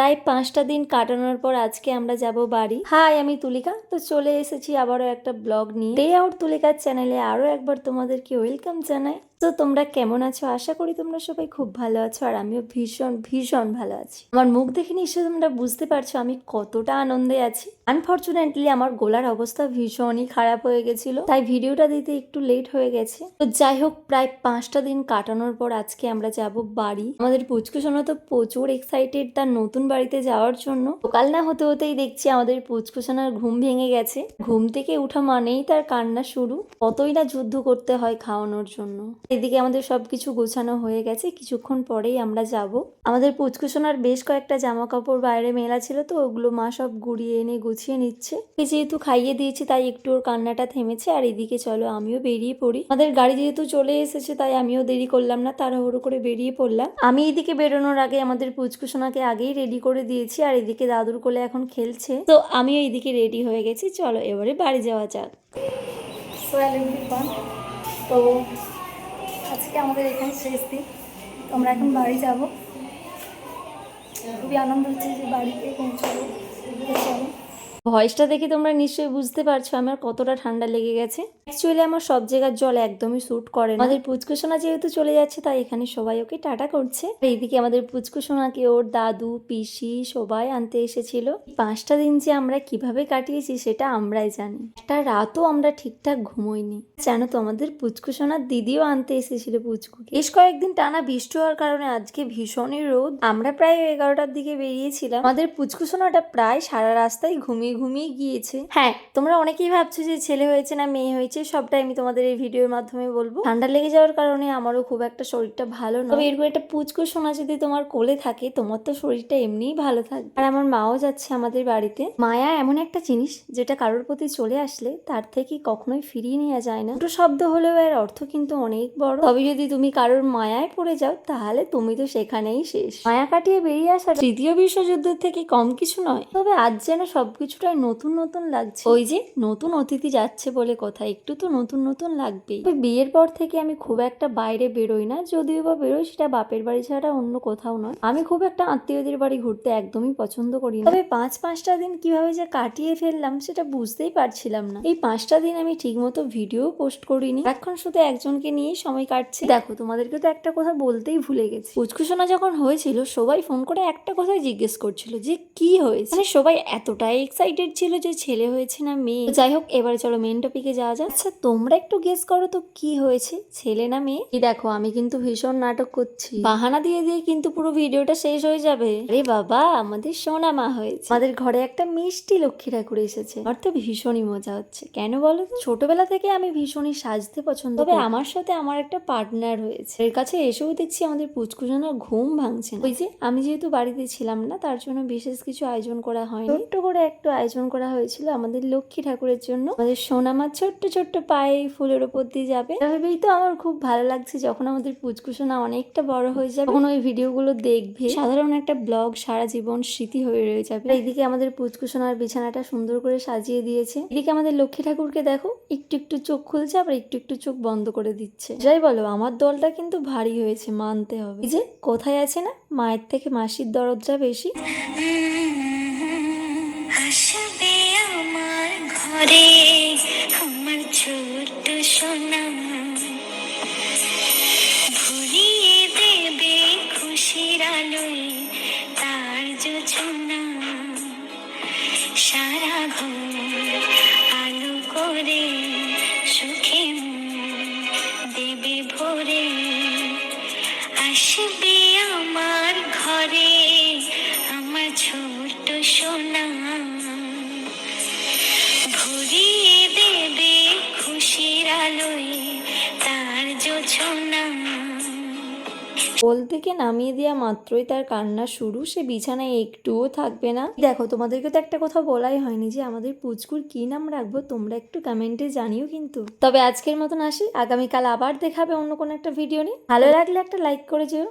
প্রায় পাঁচটা দিন কাটানোর পর আজকে আমরা যাব বাড়ি। হাই, আমি তুলিকা। তো চলে এসেছি আবারও একটা ব্লগ নিয়ে। ডে আউট তুলিকার চ্যানেলে আরও একবার তোমাদেরকে ওয়েলকাম জানাই। তো তোমরা কেমন আছো? আশা করি তোমরা সবাই খুব ভালো আছো আর আমিও ভীষণ ভীষণ ভালো আছি। আমার মুখ দেখে নিশ্চয়ই তোমরা বুঝতে পারছ আমি কতটা আনন্দে আছি। আনফর্চুনেটলি আমার গলার অবস্থা ভীষণই খারাপ হয়ে গেছিল, তাই ভিডিওটা দিতে একটু লেট হয়ে গেছে। তো যাই হোক, প্রায় পাঁচটা দিন কাটানোর পর আজকে আমরা যাব বাড়ি। আমাদের পুচকুসোনা তো প্রচুর এক্সাইটেড তার নতুন বাড়িতে যাওয়ার জন্য। সকাল না হতে হতেই দেখছি আমাদের পুচকুসোনার ঘুম ভেঙে গেছে। ঘুম থেকে উঠা মানেই তার কান্না শুরু। কতই না যুদ্ধ করতে হয় খাওয়ানোর জন্য। এদিকে আমাদের সব কিছু গোছানো হয়ে গেছে, কিছুক্ষণ পরেই আমরা যাব। আমাদের পুচকুসোনার বেশ কয়েকটা জামা কাপড় বাইরে মেলা ছিল তো, ওগুলো মা সব গুড়িয়ে এনে গুছিয়ে নিচ্ছে। যেহেতু খাইয়ে দিয়েছি, তাই একটু ওর কান্নাটা থেমেছে। আর এদিকে চলো, আমিও বেরিয়ে পড়ি। আমাদের গাড়ি যেহেতু চলে এসেছে, তাই আমিও দেরি করলাম না, তাড়াহুড়ো করে বেরিয়ে পড়লাম। আমি এদিকে বেরোনোর আগে আমাদের পুচকুসোনাকে আগেই রেডি করে দিয়েছি, আর এদিকে দাদুর কোলে এখন খেলছে। তো আমিও এইদিকে রেডি হয়ে গেছি, চলো এবারে বাড়ি যাওয়া যাক। তো আজকে আমাদের এখানে শেষ দিন আমরা এখন বাড়ি যাব। খুবই আনন্দ হচ্ছে যে বাড়িতে পৌঁছাবো। ভয়েসটা দেখে তোমরা নিশ্চয়ই বুঝতে পারছ আমার কতটা ঠান্ডা লেগে গেছে। অ্যাকচুয়ালি আমার সব জায়গার জল একদমই স্যুট করে আমাদের পুচকুসোনা যেহেতু চলে যাচ্ছে, তাই এখানে সবাই ওকে টাটা করছে। এইদিকে আমাদের পুচকুসোনাকে ওর দাদু, পিসি সবাই আনতে এসেছিল। পাঁচটা দিন যে আমরা কীভাবে কাটিয়েছি সেটা আমরাই জানি। একটা রাতও আমরা ঠিকঠাক ঘুমোইনি। জানো তো, আমাদের পুচকুসোনার দিদিও আনতে এসেছিল পুচকুকে। বেশ কয়েকদিন টানা বৃষ্টি হওয়ার কারণে আজকে ভীষণই রোদ। আমরা প্রায় এগারোটার দিকে বেরিয়েছিলাম। আমাদের পুচকুসোনাটা প্রায় সারা রাস্তায় ঘুমিয়ে ঘুমিয়ে গিয়েছে। হ্যাঁ তোমরা অনেকেই ভাবছ যে ছেলে হয়েছে না মেয়ে হয়েছে। সবটাই আমি তোমাদের এই ভিডিওর মাধ্যমে বলব। ঠান্ডা লেগে যাওয়ার কারণে আমারও খুব একটা শরীরটা ভালো না তবে এরকম একটা পুচকুসোনা যদি তোমার কোলে থাকে, তোমার তো শরীরটা এমনিই ভালো থাকবে। আর আমার মাও যাচ্ছে আমাদের বাড়িতে। মায়া এমন একটা জিনিস যেটা কারোর প্রতি চলে আসলে তার থেকে কখনোই ফিরিয়ে নেওয়া যায় না। দুটো শব্দ হলেও এর অর্থ কিন্তু অনেক বড়। তবে যদি তুমি কারোর মায়ায় পড়ে যাও, তাহলে তুমি তো সেখানেই শেষ। মায়া কাটিয়ে বেরিয়ে আসা তৃতীয় বিশ্বযুদ্ধের থেকে কম কিছু নয়। তবে আজ যেন সবকিছুটাই নতুন নতুন লাগছে। ওই যে নতুন অতিথি যাচ্ছে বলে কথা একটু তো নতুন নতুন লাগবেই। বিয়ের পর থেকে আমি খুব একটা বাইরে বেরোই না, যদিও বা বেরোই, সেটা বাপের বাড়ি ছাড়া অন্য কোথাও নয়। আমি খুব একটা আত্মীয়দের বাড়ি ঘুরতে একদমই পছন্দ করি না। তবে পাঁচ, পাঁচটা দিন কীভাবে যে কাটিয়ে ফেললাম, সেটা বুঝতেই পারছিলাম না। এই পাঁচটা দিন আমি ঠিকমতো ভিডিও পোস্ট করিনি। এখন শুধু একজনকে নিয়েই সময় কাটছে। দেখো, তোমাদেরকে তো একটা কথা বলতেই ভুলে গেছি। পুচকুসোনা যখন হয়েছিল, সবাই ফোন করে একটা কথাই জিজ্ঞেস করছিল যে, কি হয়েছে? মানে সবাই এতটাই এক্সাইটেড ছিল যে ছেলে হয়েছে না মেয়ে। যাই হোক, এবারে চলো মেন টপিকে যাওয়া যাক। আচ্ছা তোমরা একটু গেস করো তো কি হয়েছে ছেলে না মেয়ে? এই দেখো আমি কিন্তু ভীষণ নাটক করছি। বাহানা দিয়ে দিয়ে কিন্তু পুরো ভিডিওটা শেষ হয়ে যাবে। আরে বাবা আমাদের সোনা মা হয়েছে। আমাদের ঘরে একটা মিষ্টি লক্ষ্মী ঠাকুর এসেছে। আমার তো ভীষণই মজা হচ্ছে। কেন বলো ছোটবেলা থেকে আমি ভীষণই সাজতে পছন্দ তবে আমার সাথে আমার একটা পার্টনার হয়েছে। এর কাছে এসেও দেখছি আমাদের পুচকুজনের ঘুম ভাঙছে না। ওই যে? আমি যেহেতু বাড়িতে ছিলাম না তার জন্য বিশেষ কিছু আয়োজন করা হয়নি। ছোট্ট করে একটু আয়োজন করা হয়েছিল আমাদের লক্ষ্মী ঠাকুরের জন্য। আমাদের সোনামা ছোট্ট ছোট্ট পায়ে ফুলের ওপর দিয়ে যাবে। এভাবেই তো আমার খুব ভালো লাগছে যখন আমাদের পুচকুসোনা অনেকটা বড় হয়ে যাবে। তখন ওই ভিডিওগুলো দেখবে। সাধারণ একটা ব্লগ সারা জীবন স্মৃতি হয়ে রয়ে যাবে। এইদিকে আমাদের পুচকুসোনার বিছানাটা সুন্দর করে সাজিয়ে দিয়েছে। এদিকে আমাদের লক্ষ্মী ঠাকুরকে দেখো, একটু একটু চোখ খুলছে, আবার একটু একটু চোখ বন্ধ করে দিচ্ছে। যাই বলো, আমার দলটা কিন্তু ভারী হয়েছে, মানতে হবে। যে, কোথায় আছে না? মায়ের থেকে মাসির দরজা বেশি। আমার ঘরে। আসবে আমার ঘরে আমার ছোট্ট সোনা। ভরিয়ে দেবে খুশির আলোয় তার যোছনা কোল থেকে নামিয়ে দেওয়া মাত্রই তার কান্না শুরু। সে বিছানায় একটুও থাকবে না। দেখো তোমাদেরকে তো একটা কথা বলাই হয়নি যে আমাদের পুচকুর কি নাম রাখব, তোমরা একটু কমেন্টে জানিও কিন্তু। তবে আজকের মতন আসি। আগামীকাল আবার দেখাবে অন্য কোনো একটা ভিডিও নিয়ে। ভালো লাগলে একটা লাইক করে যেও।